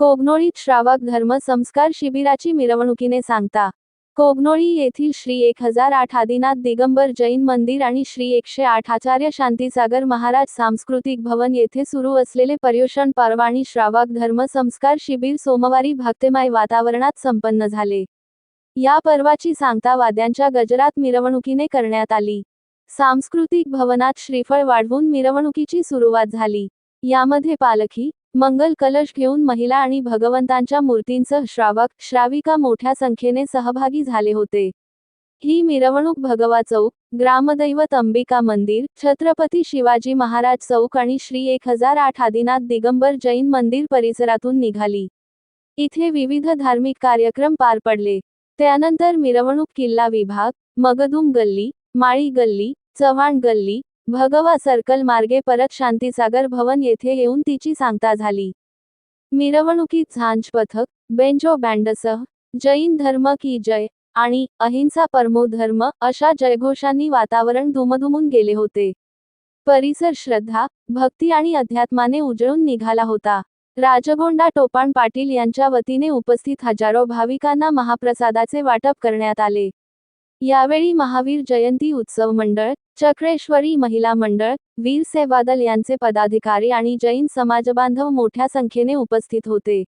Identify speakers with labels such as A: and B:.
A: कोगनोळीत श्रावक धर्म संस्कार शिबिराची मिरवणुकीने सांगता. कोगनोळी येथील श्री एक हजार आठ आदिनाथ दिगंबर जैन मंदिर आणि श्री एकशे आठ आचार्य शांतीसागर महाराज सांस्कृतिक भवन येथे सुरू असलेले पर्युषण पर्व आणि श्रावक धर्म संस्कार शिबिर सोमवारी भक्तिमय वातावरणात संपन्न झाले. या पर्वाची सांगता वाद्यांच्या गजरात मिरवणुकीने करण्यात आली. सांस्कृतिक भवनात श्रीफळ वाढवून मिरवणुकीची सुरुवात झाली. यामध्ये पालखी मंगल कलश घेऊन महिला आणि भगवंतांच्या मूर्तींसह श्रावक श्राविका मोठ्या संख्येने सहभागी झाले होते. ही मिरवणूक भगवा चौक ग्रामदैवत अंबिका मंदिर छत्रपती शिवाजी महाराज चौक आणि श्री एक हजार आठ आदिनाथ दिगंबर जैन मंदिर परिसरातून निघाली. इथे विविध धार्मिक कार्यक्रम पार पडले. त्यानंतर मिरवणूक किल्ला विभाग मगदुम गल्ली माळी गल्ली चव्हाण गल्ली भगवा सर्कल मार्गे परत शांतीसागर भवन येथे येऊन तिची सांगता झाली. मिरवणुकीत झांज पथक बेंजो बँडसह जैन धर्म की जय आणि अहिंसा परमो धर्म अशा जयघोषांनी वातावरण दुमदुमून गेले होते. परिसर श्रद्धा भक्ती आणि अध्यात्माने उजळून निघाला होता. राजगोंडा टोपाण पाटील यांच्या वतीने उपस्थित हजारो भाविकांना महाप्रसादाचे वाटप करण्यात आले. यावेळी महावीर जयंती उत्सव मंडळ चक्रेश्वरी महिला मंडळ वीर सेवादल यांचे पदाधिकारी आणि जैन समाजबांधव मोठ्या संख्येने उपस्थित होते.